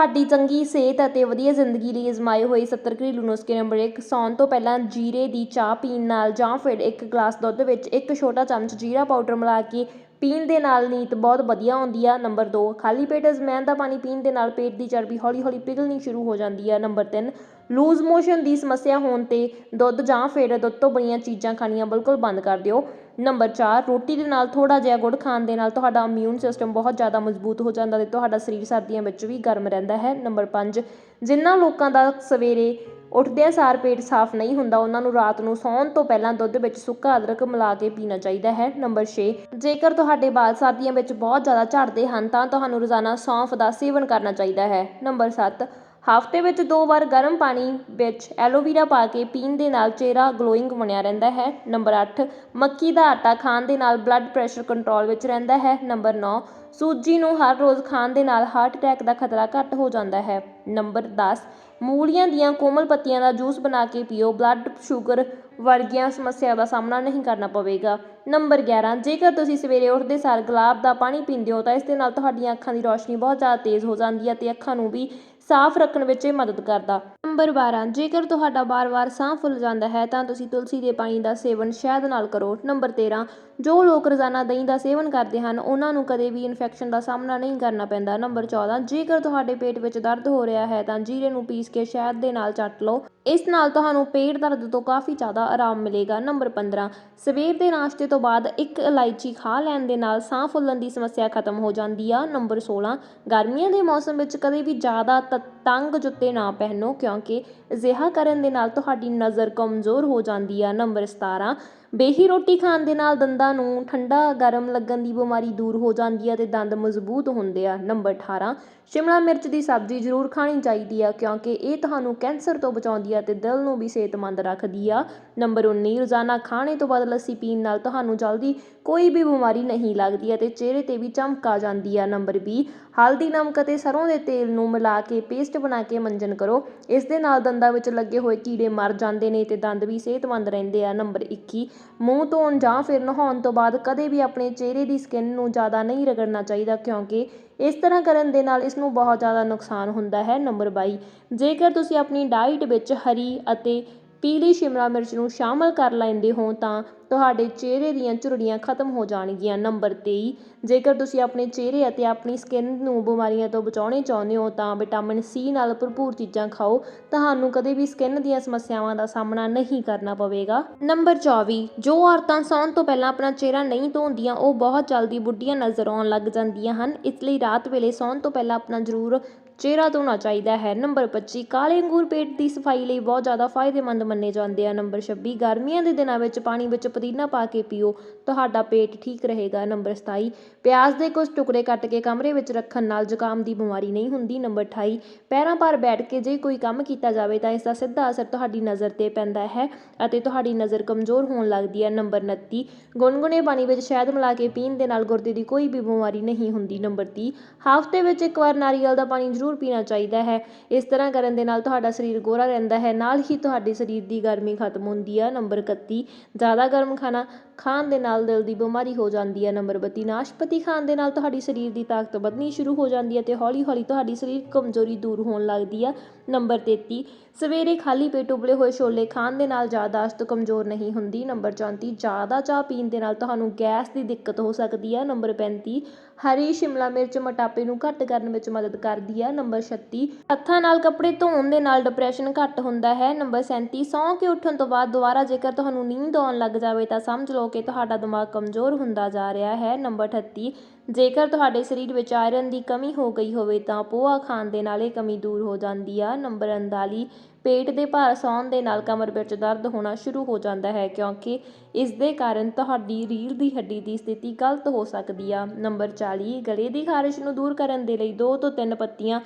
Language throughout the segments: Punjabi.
ਤੁਹਾਡੀ ਚੰਗੀ ਸਿਹਤ ਅਤੇ ਵਧੀਆ ਜ਼ਿੰਦਗੀ ਲਈ ਅਜ਼ਮਾਏ ਹੋਏ 70 ਘਰੇਲੂ ਨੁਸਖੇ ਨੰਬਰ 1 ਸੌਣ ਤੋਂ ਪਹਿਲਾਂ ਜੀਰੇ ਦੀ ਚਾਹ ਪੀਣ ਨਾਲ ਜਾਂ ਫਿਰ ਇੱਕ ਗਲਾਸ ਦੁੱਧ ਵਿੱਚ ਇੱਕ ਛੋਟਾ ਚਮਚ ਜੀਰਾ ਪਾਊਡਰ ਮਿਲਾ ਕੇ ਪੀਣ ਦੇ ਨਾਲ ਨੀਂਦ ਬਹੁਤ ਵਧੀਆ ਆਉਂਦੀ ਆ। ਨੰਬਰ 2 ਖਾਲੀ ਪੇਟ ਅਜਵਾਇਣ ਦਾ ਪਾਣੀ ਪੀਣ ਦੇ ਨਾਲ ਪੇਟ ਦੀ ਚਰਬੀ ਹੌਲੀ-ਹੌਲੀ ਪਿਘਲਣੀ ਸ਼ੁਰੂ ਹੋ ਜਾਂਦੀ ਆ। ਨੰਬਰ 3 ਲੂਜ਼ ਮੋਸ਼ਨ ਦੀ ਸਮੱਸਿਆ ਹੋਣ ਤੇ ਦੁੱਧ ਜਾਂ ਫਿਰ ਦੁੱਧ ਤੋਂ ਬਣੀਆਂ ਚੀਜ਼ਾਂ ਖਾਣੀਆਂ ਬਿਲਕੁਲ ਬੰਦ ਕਰ ਦਿਓ। ਨੰਬਰ ਚਾਰ, ਰੋਟੀ ਦੇ ਨਾਲ ਥੋੜ੍ਹਾ ਜਿਹਾ ਗੁੜ ਖਾਣ ਦੇ ਨਾਲ ਤੁਹਾਡਾ ਇਮਿਊਨ ਸਿਸਟਮ ਬਹੁਤ ਜ਼ਿਆਦਾ ਮਜ਼ਬੂਤ ਹੋ ਜਾਂਦਾ ਅਤੇ ਤੁਹਾਡਾ ਸਰੀਰ ਸਰਦੀਆਂ ਵਿੱਚ ਵੀ ਗਰਮ ਰਹਿੰਦਾ ਹੈ। ਨੰਬਰ ਪੰਜ ਜਿਨ੍ਹਾਂ ਲੋਕਾਂ ਦਾ ਸਵੇਰੇ ਉੱਠਦਿਆਂ ਸਾਰ ਪੇਟ ਸਾਫ਼ ਨਹੀਂ ਹੁੰਦਾ, ਉਹਨਾਂ ਨੂੰ ਰਾਤ ਨੂੰ ਸੌਣ ਤੋਂ ਪਹਿਲਾਂ ਦੁੱਧ ਵਿੱਚ ਸੁੱਕਾ ਅਦਰਕ ਮਿਲਾ ਕੇ ਪੀਣਾ ਚਾਹੀਦਾ ਹੈ। ਨੰਬਰ 6 ਜੇਕਰ ਤੁਹਾਡੇ ਵਾਲ ਸਰਦੀਆਂ ਵਿੱਚ ਬਹੁਤ ਜ਼ਿਆਦਾ ਝੜਦੇ ਹਨ, ਤਾਂ ਤੁਹਾਨੂੰ ਰੋਜ਼ਾਨਾ ਸੌਂਫ ਦਾ ਸੇਵਨ ਕਰਨਾ ਚਾਹੀਦਾ ਹੈ। ਨੰਬਰ 7 ਹਫ਼ਤੇ ਵਿੱਚ ਦੋ ਵਾਰ ਗਰਮ ਪਾਣੀ ਵਿੱਚ ਐਲੋਵੀਰਾ ਪਾ ਕੇ ਪੀਣ ਦੇ ਨਾਲ ਚਿਹਰਾ ਗਲੋਇੰਗ ਬਣਿਆ ਰਹਿੰਦਾ ਹੈ। ਨੰਬਰ ਅੱਠ, ਮੱਕੀ ਦਾ ਆਟਾ ਖਾਣ ਦੇ ਨਾਲ ਬਲੱਡ ਪ੍ਰੈਸ਼ਰ ਕੰਟਰੋਲ ਵਿੱਚ ਰਹਿੰਦਾ ਹੈ। ਨੰਬਰ ਨੌ, ਸੂਜੀ ਨੂੰ ਹਰ ਰੋਜ਼ ਖਾਣ ਦੇ ਨਾਲ ਹਾਰਟ ਅਟੈਕ ਦਾ ਖਤਰਾ ਘੱਟ ਹੋ ਜਾਂਦਾ ਹੈ। ਨੰਬਰ 10 ਮੂਲੀਆਂ ਦੀਆਂ ਕੋਮਲ ਪੱਤੀਆਂ ਦਾ ਜੂਸ ਬਣਾ ਕੇ ਪੀਓ। ਬਲੱਡ ਸ਼ੂਗਰ ਵਰਗੀਆਂ ਸਮੱਸਿਆ ਦਾ ਸਾਹਮਣਾ ਨਹੀਂ ਕਰਨਾ ਪਵੇਗਾ। ਨੰਬਰ 11 ਜੇਕਰ ਤੁਸੀਂ ਸਵੇਰੇ ਉੱਠਦੇ ਸਾਰ ਗੁਲਾਬ ਦਾ ਪਾਣੀ ਪੀਂਦੇ ਹੋ ਤਾਂ ਇਸ ਦੇ ਨਾਲ ਤੁਹਾਡੀਆਂ ਅੱਖਾਂ ਦੀ ਰੌਸ਼ਨੀ ਬਹੁਤ ਜ਼ਿਆਦਾ ਤੇਜ਼ ਹੋ ਜਾਂਦੀ ਹੈ ਤੇ ਅੱਖਾਂ ਨੂੰ ਵੀ ਸਾਫ਼ ਰੱਖਣ ਵਿੱਚ ਇਹ ਮਦਦ ਕਰਦਾ। ਨੰਬਰ 12 ਜੇਕਰ ਤੁਹਾਡਾ ਬਾਰ-ਬਾਰ ਸਾਹ ਫੁੱਲ ਜਾਂਦਾ ਹੈ, ਤਾਂ ਤੁਸੀਂ ਤੁਲਸੀ ਦੇ ਪਾਣੀ ਦਾ ਸੇਵਨ ਸ਼ਹਿਦ ਨਾਲ ਕਰੋ। ਨੰਬਰ 13 ਜੋ ਲੋਕ ਰੋਜ਼ਾਨਾ ਦਹੀਂ ਦਾ ਸੇਵਨ ਕਰਦੇ ਹਨ, ਉਹਨਾਂ ਨੂੰ ਕਦੇ ਵੀ ਇਨਫੈਕਸ਼ਨ ਦਾ ਸਾਹਮਣਾ ਨਹੀਂ ਕਰਨਾ ਪੈਂਦਾ। ਨੰਬਰ 14 ਜੇਕਰ ਤੁਹਾਡੇ ਪੇਟ ਵਿੱਚ ਦਰਦ ਹੋ ਰਿਹਾ ਹੈ, ਤਾਂ ਜੀਰੇ ਨੂੰ ਪੀਸ ਕੇ ਸ਼ਹਿਦ ਦੇ ਨਾਲ ਚੱਟ ਲਓ। ਇਸ ਨਾਲ ਤੁਹਾਨੂੰ ਪੇਟ ਦਰਦ ਤੋਂ ਕਾਫੀ ਜ਼ਿਆਦਾ ਆਰਾਮ ਮਿਲੇਗਾ। ਨੰਬਰ 15 ਸਵੇਰ ਦੇ ਨਾਸ਼ਤੇ ਤੋਂ ਬਾਅਦ ਇੱਕ ਇਲਾਇਚੀ ਖਾ ਲੈਣ ਦੇ ਨਾਲ ਸਾਹ ਫੁੱਲਣ ਦੀ ਸਮੱਸਿਆ ਖਤਮ ਹੋ ਜਾਂਦੀ ਆ। ਨੰਬਰ 16 ਗਰਮੀਆਂ ਦੇ ਮੌਸਮ ਵਿੱਚ ਕਦੇ ਵੀ ਜ਼ਿਆਦਾ ਤ- ਤੰਗ ਜੁੱਤੇ ਨਾ ਪਹਿਨੋ ਕਿਉਂ ਕਿਉਂਕਿ ਅਜਿਹਾ ਕਰਨ ਦੇ ਨਾਲ ਤੁਹਾਡੀ ਨਜ਼ਰ ਕਮਜ਼ੋਰ ਹੋ ਜਾਂਦੀ ਆ। ਨੰਬਰ 17 ਬੇਹੀ ਰੋਟੀ ਖਾਣ ਦੇ ਨਾਲ ਦੰਦਾਂ ਨੂੰ ਠੰਡਾ ਗਰਮ ਲੱਗਣ ਦੀ ਬਿਮਾਰੀ ਦੂਰ ਹੋ ਜਾਂਦੀ ਹੈ ਤੇ ਦੰਦ ਮਜ਼ਬੂਤ ਹੁੰਦੇ ਆ। ਨੰਬਰ 18 ਸ਼ਿਮਲਾ ਮਿਰਚ ਦੀ ਸਬਜ਼ੀ ਜ਼ਰੂਰ ਖਾਣੀ ਚਾਹੀਦੀ ਆ ਕਿਉਂਕਿ ਇਹ ਤੁਹਾਨੂੰ ਕੈਂਸਰ ਤੋਂ ਬਚਾਉਂਦੀ ਆ ਤੇ ਦਿਲ ਨੂੰ ਵੀ ਸਿਹਤਮੰਦ ਰੱਖਦੀ ਆ। ਨੰਬਰ 19 ਰੋਜ਼ਾਨਾ ਖਾਣੇ ਤੋਂ ਬਾਅਦ ਲੱਸੀ ਪੀਣ ਨਾਲ ਤੁਹਾਨੂੰ ਜਲਦੀ ਕੋਈ ਵੀ ਬਿਮਾਰੀ ਨਹੀਂ ਲੱਗਦੀ ਅਤੇ ਚਿਹਰੇ ਤੇ ਵੀ ਚਮਕ ਆ ਜਾਂਦੀ ਆ। ਨੰਬਰ 20 ਹਲਦੀ ਨਮਕ ਅਤੇ ਸਰ੍ਹੋਂ ਦੇ ਤੇਲ ਨੂੰ ਮਿਲਾ ਕੇ ਪੇਸਟ ਬਣਾ ਕੇ ਮੰਜਨ ਕਰੋ। ਇਸ ਦੇ ਨਾਲ ਦੰਦਾਂ ਵਿੱਚ ਲੱਗੇ ਹੋਏ ਕੀੜੇ ਮਰ ਜਾਂਦੇ ਨੇ ਅਤੇ ਦੰਦ ਵੀ ਸਿਹਤਮੰਦ ਰਹਿੰਦੇ ਆ। ਨੰਬਰ 21 ਮੂੰਹ ਧੋਣ ਜਾਂ ਫਿਰ ਨਹਾਉਣ ਤੋਂ ਬਾਅਦ ਕਦੇ ਵੀ ਆਪਣੇ ਚਿਹਰੇ ਦੀ ਸਕਿਨ ਨੂੰ ਜ਼ਿਆਦਾ ਨਹੀਂ ਰਗੜਨਾ ਚਾਹੀਦਾ ਕਿਉਂਕਿ ਇਸ ਤਰ੍ਹਾਂ ਕਰਨ ਦੇ ਨਾਲ ਇਸ ਨੂੰ ਬਹੁਤ ਜ਼ਿਆਦਾ ਨੁਕਸਾਨ ਹੁੰਦਾ ਹੈ। ਨੰਬਰ ਬਾਈ, ਜੇਕਰ ਤੁਸੀਂ ਆਪਣੀ ਡਾਈਟ ਵਿੱਚ ਹਰੀ ਅਤੇ ਪੀਲੀ ਸ਼ਿਮਲਾ ਮਿਰਚ ਨੂੰ ਸ਼ਾਮਲ ਕਰ ਲੈਂਦੇ ਹੋ ਤਾਂ ਤੁਹਾਡੇ ਚਿਹਰੇ ਦੀਆਂ ਝੁਰੜੀਆਂ ਖਤਮ ਹੋ ਜਾਣਗੀਆਂ। ਨੰਬਰ ਤੇਈ, ਜੇਕਰ ਤੁਸੀਂ ਆਪਣੇ ਚਿਹਰੇ ਅਤੇ ਆਪਣੀ ਸਕਿਨ ਨੂੰ ਬਿਮਾਰੀਆਂ ਤੋਂ ਬਚਾਉਣੇ ਚਾਹੁੰਦੇ ਹੋ ਤਾਂ ਵਿਟਾਮਿਨ ਸੀ ਨਾਲ ਭਰਪੂਰ ਚੀਜ਼ਾਂ ਖਾਓ। ਤੁਹਾਨੂੰ ਕਦੇ ਵੀ ਸਕਿਨ ਦੀਆਂ ਸਮੱਸਿਆਵਾਂ ਦਾ ਸਾਹਮਣਾ ਨਹੀਂ ਕਰਨਾ ਪਵੇਗਾ। ਨੰਬਰ 24 ਜੋ ਔਰਤਾਂ ਸੌਣ ਤੋਂ ਪਹਿਲਾਂ ਆਪਣਾ ਚਿਹਰਾ ਨਹੀਂ ਧੋਂਦੀਆਂ, ਉਹ ਬਹੁਤ ਜਲਦੀ ਬੁੱਢੀਆਂ ਨਜ਼ਰ ਆਉਣ ਲੱਗ ਜਾਂਦੀਆਂ ਹਨ। ਇਸ ਲਈ ਰਾਤ ਵੇਲੇ ਸੌਣ ਤੋਂ ਪਹਿਲਾਂ ਆਪਣਾ ਜ਼ਰੂਰ ਚਿਹਰਾ ਧੋਣਾ ਚਾਹੀਦਾ ਹੈ। ਨੰਬਰ 25 ਕਾਲੇ ਅੰਗੂਰ ਪੇਟ ਦੀ ਸਫ਼ਾਈ ਲਈ ਬਹੁਤ ਜ਼ਿਆਦਾ ਫਾਇਦੇਮੰਦ ਮੰਨੇ ਜਾਂਦੇ ਆ। ਨੰਬਰ 26 ਗਰਮੀਆਂ ਦੇ ਦਿਨਾਂ ਵਿੱਚ ਪਾਣੀ ਵਿੱਚ ਪੁਦੀਨਾ ਪਾ ਕੇ ਪੀਓ, ਤੁਹਾਡਾ ਪੇਟ ਠੀਕ ਰਹੇਗਾ। ਨੰਬਰ 27 ਪਿਆਜ਼ ਦੇ ਕੁਝ ਟੁਕੜੇ ਕੱਟ ਕੇ ਕਮਰੇ ਵਿੱਚ ਰੱਖਣ ਨਾਲ ਜ਼ੁਕਾਮ ਦੀ ਬਿਮਾਰੀ ਨਹੀਂ ਹੁੰਦੀ। ਨੰਬਰ 28 ਪੈਰਾਂ ਭਾਰ ਬੈਠ ਕੇ ਜੇ ਕੋਈ ਕੰਮ ਕੀਤਾ ਜਾਵੇ ਤਾਂ ਇਸ ਦਾ ਸਿੱਧਾ ਅਸਰ ਤੁਹਾਡੀ ਨਜ਼ਰ ਤੇ ਪੈਂਦਾ ਹੈ ਅਤੇ ਤੁਹਾਡੀ ਨਜ਼ਰ ਕਮਜ਼ੋਰ ਹੋਣ ਲੱਗਦੀ ਹੈ। ਨੰਬਰ 29 ਗੁਨਗੁਨੇ ਪਾਣੀ ਵਿੱਚ ਸ਼ਹਿਦ ਮਿਲਾ ਕੇ ਪੀਣ ਦੇ ਨਾਲ ਗੁਰਦੇ ਦੀ ਕੋਈ ਵੀ ਬਿਮਾਰੀ ਨਹੀਂ ਹੁੰਦੀ। ਨੰਬਰ 30 ਹਫ਼ਤੇ ਵਿੱਚ ਇੱਕ ਵਾਰ ਨਾਰੀਅਲ ਦਾ ਪਾਣੀ ਜ਼ਰੂਰ ਪੀਣਾ ਚਾਹੀਦਾ ਹੈ। ਇਸ ਤਰ੍ਹਾਂ ਕਰਨ ਦੇ ਨਾਲ ਤੁਹਾਡਾ ਸਰੀਰ ਗੋਰਾ ਰਹਿੰਦਾ ਹੈ। ਨਾਲ ਹੀ ਤੁਹਾਡੇ ਸਰੀਰ ਦੀ ਗਰਮੀ ਖਤਮ ਹੁੰਦੀ ਹੈ ਨੰਬਰ 31 ਜ਼ਿਆਦਾ ਗਰਮ ਖਾਣਾ ਖਾਣ ਦੇ ਨਾਲ ਦਿਲ ਦੀ ਬਿਮਾਰੀ ਹੋ ਜਾਂਦੀ ਹੈ ਨੰਬਰ 32 ਨਾਸ਼ਪਤੀ ਖਾਣ ਦੇ ਨਾਲ ਤੁਹਾਡੀ ਸਰੀਰ ਦੀ ਤਾਕਤ ਵਧਣੀ ਸ਼ੁਰੂ ਹੋ ਜਾਂਦੀ ਹੈ ਤੇ ਹੌਲੀ-ਹੌਲੀ ਤੁਹਾਡੀ ਸਰੀਰ ਕਮਜ਼ੋਰੀ ਦੂਰ ਹੋਣ ਲੱਗਦੀ ਆ, ਨੰਬਰ 33 ਸਵੇਰੇ ਖਾਲੀ ਪੇਟ ਉਬਲੇ ਹੋਏ ਛੋਲੇ ਖਾਣ ਦੇ ਨਾਲ ਯਾਦਾਸ਼ਤ ਕਮਜ਼ੋਰ ਨਹੀਂ ਹੁੰਦੀ। ਨੰਬਰ 34 ਜ਼ਿਆਦਾ ਚਾਹ ਪੀਣ ਦੇ ਨਾਲ ਤੁਹਾਨੂੰ ਗੈਸ ਦੀ ਦਿੱਕਤ ਹੋ ਸਕਦੀ ਆ, ਨੰਬਰ 35 ਹਰੀ ਸ਼ਿਮਲਾ ਮਿਰਚ ਮੋਟਾਪੇ ਨੂੰ ਘੱਟ ਕਰਨ ਵਿੱਚ ਮਦਦ ਕਰਦੀ ਹੈ ਨੰਬਰ 36 ਹੱਥਾਂ ਨਾਲ ਕੱਪੜੇ ਧੋਣ ਦੇ ਨਾਲ ਡਿਪਰੈਸ਼ਨ ਘੱਟ ਹੁੰਦਾ ਹੈ, ਨੰਬਰ 37 ਸੌਂ ਕੇ ਉੱਠਣ ਤੋਂ ਬਾਅਦ ਦੁਬਾਰਾ ਜੇਕਰ ਤੁਹਾਨੂੰ ਨੀਂਦ ਆਉਣ ਲੱਗ ਜਾਵੇ ਤਾਂ ਸਮਝ ਲਓ ਕਿ ਤੁਹਾਡਾ ਦਿਮਾਗ ਕਮਜ਼ੋਰ ਹੁੰਦਾ ਜਾ ਰਿਹਾ ਹੈ, ਨੰਬਰ 38 ਜੇਕਰ ਤੁਹਾਡੇ ਸਰੀਰ ਵਿੱਚ ਆਇਰਨ ਦੀ ਕਮੀ ਹੋ ਗਈ ਹੋਵੇ ਤਾਂ ਪੋਹਾ ਖਾਣ ਦੇ ਨਾਲ ਇਹ ਕਮੀ ਦੂਰ ਹੋ ਜਾਂਦੀ ਆ। ਨੰਬਰ 39 ਪੇਟ ਦੇ ਭਾਰ ਸੌਣ ਦੇ ਨਾਲ ਕਮਰ ਵਿੱਚ ਦਰਦ ਹੋਣਾ ਸ਼ੁਰੂ ਹੋ ਜਾਂਦਾ ਹੈ ਕਿਉਂਕਿ ਇਸ ਦੇ ਕਾਰਨ ਤੁਹਾਡੀ ਰੀੜ੍ਹ ਦੀ ਹੱਡੀ ਦੀ ਸਥਿਤੀ ਗਲਤ ਹੋ ਸਕਦੀ ਆ। ਨੰਬਰ 40 ਗਲੇ ਦੀ ਖਾਰਿਸ਼ ਨੂੰ ਦੂਰ ਕਰਨ ਦੇ ਲਈ 2 ਤੋਂ 3 ਪੱਤੀਆਂ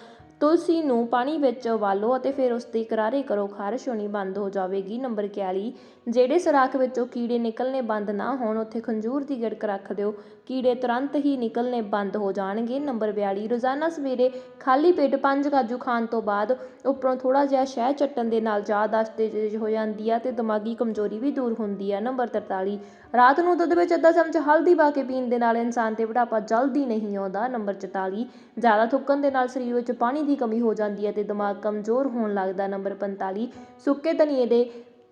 ਤੁਲਸੀ ਨੂੰ ਪਾਣੀ ਵਿੱਚ ਉਬਾਲੋ ਅਤੇ ਫਿਰ ਉਸ ਤੇ ਕਰਾਰੇ ਕਰੋ। ਖਾਰਸ਼ ਹੋਣੀ ਬੰਦ ਹੋ ਜਾਵੇਗੀ। ਨੰਬਰ 41 ਜਿਹੜੇ ਸਰਾਖ ਵਿੱਚੋਂ ਕੀੜੇ ਨਿਕਲਣੇ ਬੰਦ ਨਾ ਹੋਣ, ਉੱਥੇ ਖੰਜੂਰ ਦੀ ਗਿੜਕ ਰੱਖ ਦਿਓ। ਕੀੜੇ ਤੁਰੰਤ ਹੀ ਨਿਕਲਣੇ ਬੰਦ ਹੋ ਜਾਣਗੇ। ਨੰਬਰ 42 ਰੋਜ਼ਾਨਾ ਸਵੇਰੇ ਖਾਲੀ ਪੇਟ ਪੰਜ ਕਾਜੂ ਖਾਣ ਤੋਂ ਬਾਅਦ ਉੱਪਰੋਂ ਥੋੜਾ ਜਿਹਾ ਸ਼ਹਿਦ ਚੱਟਣ ਦੇ ਨਾਲ ਯਾਦਾਸ਼ਤ ਤੇਜ਼ ਹੋ ਜਾਂਦੀ ਆ ਤੇ ਦਿਮਾਗੀ ਕਮਜ਼ੋਰੀ ਵੀ ਦੂਰ ਹੁੰਦੀ ਆ। ਨੰਬਰ 43 ਰਾਤ ਨੂੰ ਦੁੱਧ ਵਿੱਚ ਅੱਧਾ ਚਮਚ ਹਲਦੀ ਪਾ ਕੇ ਪੀਣ ਦੇ ਨਾਲ ਇਨਸਾਨ ਤੇ ਬੁਢਾਪਾ ਜਲਦੀ ਨਹੀਂ ਆਉਂਦਾ। ਨੰਬਰ 44 ਜ਼ਿਆਦਾ ਥੁੱਕਣ ਦੇ ਨਾਲ ਸਰੀਰ ਵਿੱਚ ਪਾਣੀ ਦੀ ਦੀ ਕਮੀ ਹੋ ਜਾਂਦੀ ਹੈ ਤੇ ਦਿਮਾਗ ਕਮਜ਼ੋਰ ਹੋਣ ਲੱਗਦਾ ਨੰਬਰ 45 ਸੁੱਕੇ ਧਨੀਏ ਦੇ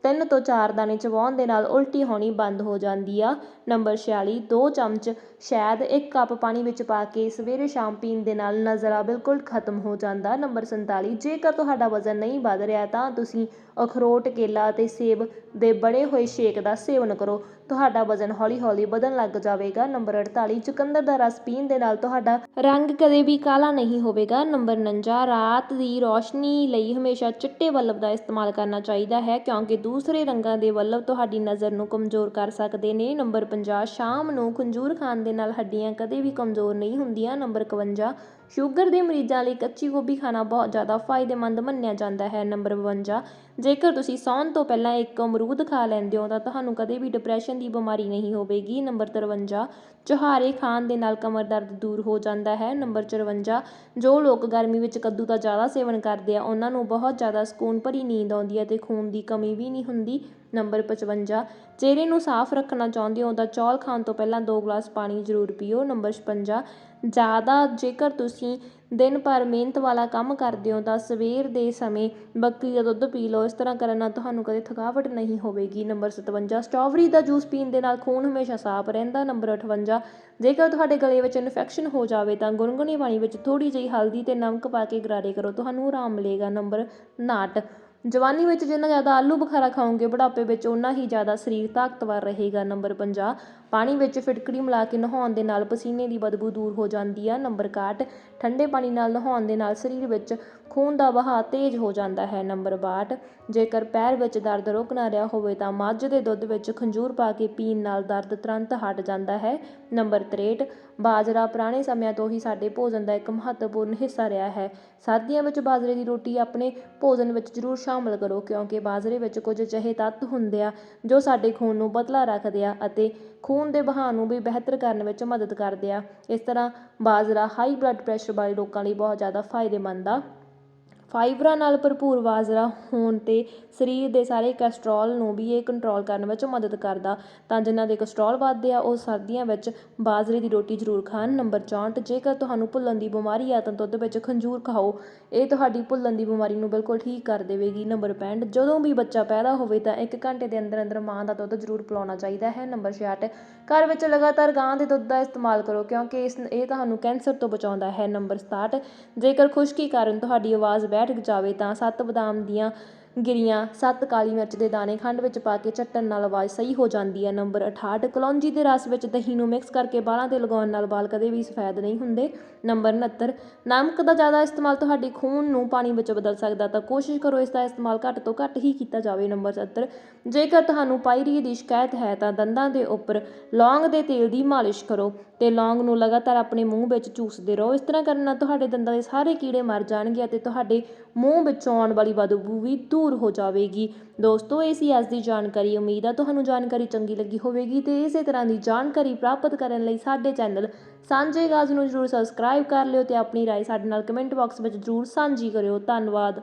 ਤਿੰਨ ਤੋਂ ਚਾਰ ਦਾਣੇ ਚਬਾਉਣ ਦੇ ਨਾਲ ਉਲਟੀ ਹੋਣੀ ਬੰਦ ਹੋ ਜਾਂਦੀ ਆ। ਨੰਬਰ 46 ਦੋ ਚਮਚ ਸ਼ਹਿਦ, ਇੱਕ ਕੱਪ ਪਾਣੀ ਵਿੱਚ ਪਾ ਕੇ ਸਵੇਰੇ ਸ਼ਾਮ ਪੀਣ ਦੇ ਨਾਲ ਨਜ਼ਲਾ ਬਿਲਕੁਲ ਖਤਮ ਹੋ ਜਾਂਦਾ। ਨੰਬਰ 47 ਜੇਕਰ ਤੁਹਾਡਾ ਵਜ਼ਨ ਨਹੀਂ ਵੱਧ ਰਿਹਾ ਤਾਂ ਤੁਸੀਂ ਅਖਰੋਟ, ਕੇਲਾ ਅਤੇ ਸੇਬ ਦੇ ਬਣੇ ਹੋਏ ਸ਼ੇਕ ਦਾ ਸੇਵਨ ਕਰੋ। ਤੁਹਾਡਾ ਵਜ਼ਨ ਹੌਲੀ-ਹੌਲੀ ਵਧਣ ਲੱਗ ਜਾਵੇਗਾ। ਨੰਬਰ 48 ਚੁਕੰਦਰ ਦਾ ਰਸ ਪੀਣ ਦੇ ਨਾਲ ਤੁਹਾਡਾ ਰੰਗ ਕਦੇ ਵੀ ਕਾਲਾ ਨਹੀਂ ਹੋਵੇਗਾ। ਨੰਬਰ 49 ਰਾਤ ਦੀ ਰੋਸ਼ਨੀ ਲਈ ਹਮੇਸ਼ਾ ਚਿੱਟੇ ਬਲਬ ਦਾ ਇਸਤੇਮਾਲ ਕਰਨਾ ਚਾਹੀਦਾ ਹੈ, ਕਿਉਂਕਿ ਦੂਸਰੇ ਰੰਗਾਂ ਦੇ ਬਲਬ ਤੁਹਾਡੀ ਨਜ਼ਰ ਨੂੰ ਕਮਜ਼ੋਰ ਕਰ ਸਕਦੇ ਨੇ। ਨੰਬਰ 50 ਸ਼ਾਮ ਨੂੰ ਖੰਜੂਰ ਖਾਣ ਦੇ ਨਾਲ ਹੱਡੀਆਂ ਕਦੇ ਵੀ ਕਮਜ਼ੋਰ ਨਹੀਂ ਹੁੰਦੀਆਂ। ਨੰਬਰ 51 ਸ਼ੂਗਰ ਦੇ ਮਰੀਜ਼ਾਂ ਲਈ ਕੱਚੀ ਗੋਭੀ ਖਾਣਾ ਬਹੁਤ ਜ਼ਿਆਦਾ ਫਾਇਦੇਮੰਦ ਮੰਨਿਆ ਜਾਂਦਾ ਹੈ। ਨੰਬਰ 52 ਜੇਕਰ ਤੁਸੀਂ ਸੌਣ ਤੋਂ ਪਹਿਲਾਂ ਇੱਕ ਅਮਰੂਦ ਖਾ ਲੈਂਦੇ ਹੋ ਤਾਂ ਤੁਹਾਨੂੰ ਕਦੇ ਵੀ ਡਿਪਰੈਸ਼ਨ ਦੀ ਬਿਮਾਰੀ ਨਹੀਂ ਹੋਵੇਗੀ। ਨੰਬਰ 53 ਚੁਹਾਰੇ ਖਾਣ ਦੇ ਨਾਲ ਕਮਰ ਦਰਦ ਦੂਰ ਹੋ ਜਾਂਦਾ ਹੈ। ਨੰਬਰ 54 ਜੋ ਲੋਕ ਗਰਮੀ ਵਿੱਚ ਕੱਦੂ ਦਾ ਜ਼ਿਆਦਾ ਸੇਵਨ ਕਰਦੇ ਆ, ਉਹਨਾਂ ਨੂੰ ਬਹੁਤ ਜ਼ਿਆਦਾ ਸਕੂਨ ਭਰੀ ਨੀਂਦ ਆਉਂਦੀ ਹੈ ਤੇ ਖੂਨ ਦੀ ਕਮੀ ਵੀ ਨਹੀਂ ਹੁੰਦੀ। ਨੰਬਰ 55 ਚਿਹਰੇ ਨੂੰ ਸਾਫ਼ ਰੱਖਣਾ ਚਾਹੁੰਦੇ ਹੋ ਤਾਂ ਚੌਲ ਖਾਣ ਤੋਂ ਪਹਿਲਾਂ 2 ਗਲਾਸ ਪਾਣੀ ਜ਼ਰੂਰ ਪੀਓ। ਨੰਬਰ 56 ਜ਼ਿਆਦਾ ਜੇਕਰ ਤੁਸੀਂ ਦਿਨ ਭਰ ਮਿਹਨਤ ਵਾਲਾ ਕੰਮ ਕਰਦੇ ਹੋ ਤਾਂ ਸਵੇਰ ਦੇ ਸਮੇਂ ਬੱਕਰੀ ਦਾ ਦੁੱਧ ਪੀ ਲਓ। ਇਸ ਤਰ੍ਹਾਂ ਕਰਨ ਨਾਲ ਤੁਹਾਨੂੰ ਕਦੇ ਥਕਾਵਟ ਨਹੀਂ ਹੋਵੇਗੀ। ਨੰਬਰ 57 ਸਟ੍ਰਾਬੇਰੀ ਦਾ ਜੂਸ ਪੀਣ ਦੇ ਨਾਲ ਖੂਨ ਹਮੇਸ਼ਾ ਸਾਫ਼ ਰਹਿੰਦਾ। ਨੰਬਰ 58 ਜੇਕਰ ਤੁਹਾਡੇ ਗਲੇ ਵਿੱਚ ਇਨਫੈਕਸ਼ਨ ਹੋ ਜਾਵੇ ਤਾਂ ਗੁਨਗੁਨੇ ਪਾਣੀ ਵਿੱਚ ਥੋੜੀ ਜਿਹੀ ਹਲਦੀ ਤੇ ਨਮਕ ਪਾ ਕੇ ਗਰਾਰੇ ਕਰੋ। ਤੁਹਾਨੂੰ ਆਰਾਮ ਮਿਲੇਗਾ। ਨੰਬਰ 59 ਜਵਾਨੀ ਵਿੱਚ ਜਿੰਨਾ ਜ਼ਿਆਦਾ ਆਲੂ ਬੁਖਾਰਾ ਖਾਓਗੇ, ਬੁਢਾਪੇ ਵਿੱਚ ਉਨਾ ਹੀ ਜ਼ਿਆਦਾ ਸਰੀਰ ਤਾਕਤਵਰ ਰਹੇਗਾ, ਨੰਬਰ 50 ਪਾਣੀ ਵਿੱਚ ਫਿਟਕੜੀ ਮਿਲਾ ਕੇ ਨਹਾਉਣ ਦੇ ਨਾਲ ਪਸੀਨੇ ਦੀ ਬਦਬੂ ਦੂਰ ਹੋ ਜਾਂਦੀ ਆ, ਨੰਬਰ 61 ਠੰਡੇ ਪਾਣੀ ਨਾਲ ਨਹਾਉਣ ਦੇ ਨਾਲ ਸਰੀਰ ਵਿੱਚ ਖੂਨ ਦਾ ਵਹਾਅ ਤੇਜ਼ ਹੋ ਜਾਂਦਾ ਹੈ, ਨੰਬਰ 62 ਜੇਕਰ ਪੈਰ ਵਿੱਚ ਦਰਦ ਰੁਕ ਨਾ ਰਿਹਾ ਹੋਵੇ ਤਾਂ ਮੱਝ ਦੇ ਦੁੱਧ ਵਿੱਚ ਖੰਜੂਰ ਪਾ ਕੇ ਪੀਣ ਨਾਲ ਦਰਦ ਤੁਰੰਤ ਹਟ ਜਾਂਦਾ ਹੈ, ਨੰਬਰ 63 ਬਾਜਰਾ ਪੁਰਾਣੇ ਸਮਿਆਂ ਤੋਂ ਹੀ ਸਾਡੇ ਭੋਜਨ ਦਾ ਇੱਕ ਮਹੱਤਵਪੂਰਨ ਹਿੱਸਾ ਰਿਹਾ ਹੈ। ਸਰਦੀਆਂ ਵਿੱਚ ਬਾਜਰੇ ਦੀ ਰੋਟੀ ਆਪਣੇ ਭੋਜਨ ਵਿੱਚ ਜ਼ਰੂਰ ਸ਼ਾਮਲ ਕਰੋ, ਕਿਉਂਕਿ ਬਾਜਰੇ ਵਿੱਚ ਕੁਝ ਅਜਿਹੇ ਤੱਤ ਹੁੰਦੇ ਆ ਜੋ ਸਾਡੇ ਖੂਨ ਨੂੰ ਪਤਲਾ ਰੱਖਦੇ ਆ ਅਤੇ ਖੂਨ ਦੇ ਵਹਾਅ ਨੂੰ ਵੀ ਬਿਹਤਰ ਕਰਨ ਵਿੱਚ ਮਦਦ ਕਰਦੇ ਆ। ਇਸ ਤਰ੍ਹਾਂ ਬਾਜਰਾ ਹਾਈ ਬਲੱਡ ਪ੍ਰੈਸ਼ਰ ਵਾਲੇ ਲੋਕਾਂ ਲਈ ਬਹੁਤ ਜ਼ਿਆਦਾ ਫਾਇਦੇਮੰਦ ਆ। ਫਾਈਬਰਾਂ ਨਾਲ ਭਰਪੂਰ ਬਾਜਰਾ ਹੋਣ ਤੇ ਸਰੀਰ ਦੇ ਸਾਰੇ ਕੈਸਟਰੋਲ ਨੂੰ ਵੀ ਇਹ ਕੰਟਰੋਲ ਕਰਨ ਵਿੱਚ ਮਦਦ ਕਰਦਾ। ਤਾਂ ਜਿਨ੍ਹਾਂ ਦੇ ਕੋਲੇਸਟ੍ਰੋਲ ਵੱਧਦੇ ਆ, ਉਹ ਸਰਦੀਆਂ ਵਿੱਚ ਬਾਜਰੇ ਦੀ ਰੋਟੀ ਜ਼ਰੂਰ ਖਾਣ। ਨੰਬਰ 64 ਜੇਕਰ ਤੁਹਾਨੂੰ ਭੁੱਲਣ ਦੀ ਬਿਮਾਰੀ ਆ, ਤਾਂ ਦੁੱਧ ਵਿੱਚ ਖੰਜੂਰ ਖਾਓ। ਇਹ ਤੁਹਾਡੀ ਭੁੱਲਣ ਦੀ ਬਿਮਾਰੀ ਨੂੰ ਬਿਲਕੁਲ ਠੀਕ ਕਰ ਦੇਵੇਗੀ। ਨੰਬਰ 65 ਜਦੋਂ ਵੀ ਬੱਚਾ ਪੈਦਾ ਹੋਵੇ, ਤਾਂ ਇੱਕ ਘੰਟੇ ਦੇ ਅੰਦਰ ਅੰਦਰ ਮਾਂ ਦਾ ਦੁੱਧ ਜ਼ਰੂਰ ਪਿਲਾਉਣਾ ਚਾਹੀਦਾ ਹੈ। ਨੰਬਰ 66 ਘਰ ਵਿੱਚ ਲਗਾਤਾਰ ਗਾਂ ਦੇ ਦੁੱਧ ਦਾ ਇਸਤੇਮਾਲ ਕਰੋ, ਕਿਉਂਕਿ ਇਸ, ਇਹ ਤੁਹਾਨੂੰ ਕੈਂਸਰ ਤੋਂ ਬਚਾਉਂਦਾ ਹੈ। ਨੰਬਰ 67 ਜੇਕਰ ਖੁਸ਼ਕੀ ਕਾਰਨ ਤੁਹਾਡੀ ਆਵਾਜ਼ ਬੈਠ ਜਾਵੇ ਤਾਂ ਸੱਤ ਬਦਾਮ ਦੀਆਂ ਗਿਰੀਆਂ ਸੱਤ ਕਾਲੀ ਮਿਰਚ ਦੇ ਦਾਣੇ ਖੰਡ ਵਿੱਚ ਪਾ ਕੇ ਚੱਟਣ ਨਾਲ ਆਵਾਜ਼ ਸਹੀ ਹੋ ਜਾਂਦੀ ਹੈ। ਨੰਬਰ 68 ਕਲੌਂਜੀ ਦੇ ਰਸ ਵਿੱਚ ਦਹੀਂ ਨੂੰ ਮਿਕਸ ਕਰਕੇ ਬਾਲਾਂ ਤੇ ਲਗਾਉਣ ਨਾਲ ਵਾਲ ਕਦੇ ਵੀ ਸਫੈਦ ਨਹੀਂ ਹੁੰਦੇ। ਨੰਬਰ 69 ਨਮਕ ਦਾ ਜ਼ਿਆਦਾ ਇਸਤੇਮਾਲ ਤੁਹਾਡੇ ਖੂਨ ਨੂੰ ਪਾਣੀ ਵਿੱਚ ਬਦਲ ਸਕਦਾ ਤਾਂ ਕੋਸ਼ਿਸ਼ ਕਰੋ ਇਸ ਦਾ ਇਸਤੇਮਾਲ ਘੱਟ ਤੋਂ ਘੱਟ ਹੀ ਕੀਤਾ ਜਾਵੇ। ਨੰਬਰ 70 ਜੇਕਰ ਤੁਹਾਨੂੰ ਪਾਇਰੀ ਦੀ ਸ਼ਿਕਾਇਤ ਹੈ ਤਾਂ ਦੰਦਾਂ ਦੇ ਉੱਪਰ ਲੌਂਗ ਦੇ ਤੇਲ ਦੀ ਮਾਲਿਸ਼ ਕਰੋ ਤੇ ਲੌਂਗ ਨੂੰ ਲਗਾਤਾਰ ਆਪਣੇ ਮੂੰਹ ਵਿੱਚ ਚੂਸਦੇ ਰਹੋ। ਇਸ ਤਰ੍ਹਾਂ ਕਰਨ ਨਾਲ ਤੁਹਾਡੇ ਦੰਦਾਂ ਦੇ ਸਾਰੇ ਕੀੜੇ ਮਰ ਜਾਣਗੇ ਅਤੇ ਤੁਹਾਡੇ ਮੂੰਹ ਵਿੱਚੋਂ ਆਉਣ ਵਾਲੀ ਬਦਬੂ ਵੀ ਦੂਰ ਹੋ ਜਾਵੇਗੀ ਦੋਸਤੋ ਇਹ ਸੀ ਅੱਜ ਦੀ ਜਾਣਕਾਰੀ ਉਮੀਦ ਆ ਤੁਹਾਨੂੰ ਜਾਣਕਾਰੀ ਚੰਗੀ ਲੱਗੀ ਹੋਵੇਗੀ ਤੇ ਇਸੇ ਤਰ੍ਹਾਂ ਦੀ ਜਾਣਕਾਰੀ ਪ੍ਰਾਪਤ ਕਰਨ ਲਈ ਸਾਡੇ ਚੈਨਲ ਸਾਂਝੇ ਗਾਜ ਨੂੰ ਜਰੂਰ ਸਬਸਕ੍ਰਾਈਬ ਕਰ ਲਿਓ ਤੇ ਆਪਣੀ رائے ਸਾਡੇ ਨਾਲ ਕਮੈਂਟ ਬਾਕਸ ਵਿੱਚ ਜਰੂਰ ਸਾਂਝੀ ਕਰਿਓ ਧੰਨਵਾਦ